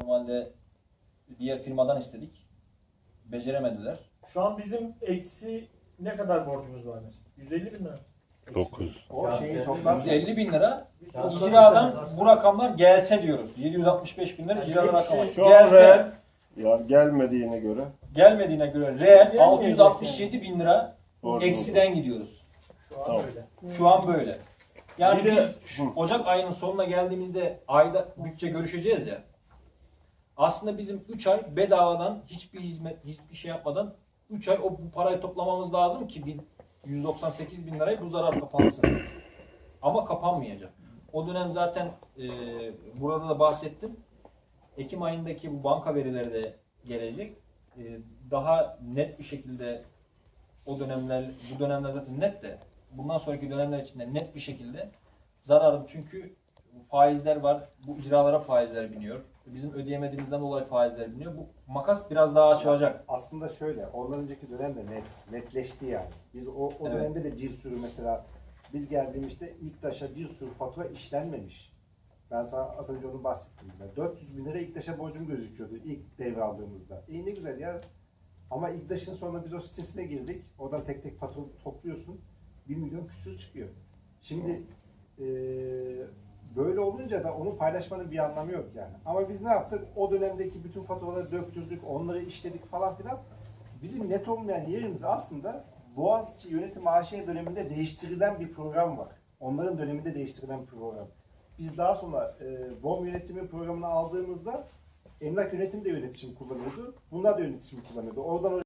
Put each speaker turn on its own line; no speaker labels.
Normalde diğer firmadan istedik. Beceremediler.
Şu an bizim eksi ne kadar borcumuz var mesela? 150 bin lira.
9.
O şeyi toplarsan
150 bin lira. İcradan bu rakamlar gelse diyoruz. 765 bin lira icradan rakamı.
Şu an
Gelse
reel ya gelmediğine göre
gelmediğine göre reel
Gelmeyecek
667 bin lira
borcumuz
eksiden gidiyoruz.
Şu an
Tamam.
öyle.
Şu an böyle. Yani
Bir de-
biz Ocak ayının sonuna geldiğimizde ayda bütçe görüşeceğiz ya. Aslında bizim 3 ay bedavadan hiçbir hizmet, hiçbir şey yapmadan 3 ay o bu parayı toplamamız lazım ki bir 198 bin lirayı bu zarar kapansın. Ama kapanmayacak. O dönem zaten e, burada da bahsettim. Ekim ayındaki bu banka verileri de gelecek. E, daha net bir şekilde o dönemler, bu dönemler zaten net de bundan sonraki dönemler içinde net bir şekilde zararım çünkü faizler var. Bu icralara faizler biniyor. Bizim ödeyemediğimizden dolayı faizler biniyor. Bu makas biraz daha açılacak.
aslında şöyle, ondan önceki dönemde net, netleşti yani. Biz o, o dönemde de bir sürü mesela biz geldiğimizde ilk taşa bir sürü fatura işlenmemiş. Ben sana az önce onu bahsettim. Mesela 400 bin lira ilk taşa borcum gözüküyordu ilk devraldığımızda. İyi ne güzel ya. Ama ilk taşın sonra biz o sitesine girdik. Oradan tek tek fatura topluyorsun. 1 milyon küsür çıkıyor. Şimdi eee, böyle olunca da onu paylaşmanın bir anlamı yok yani. Ama biz ne yaptık? O dönemdeki bütün faturaları döktürdük, onları işledik falan filan. Bizim net olmayan yerimiz aslında Boğaziçi Yönetim AŞ döneminde değiştirilen bir program var. Onların döneminde değiştirilen bir program. Biz daha sonra e, BOM yönetimi programını aldığımızda emlak yönetimi de yönetişim kullanıyordu. Bunlar da yönetişim kullanıyordu. Oradan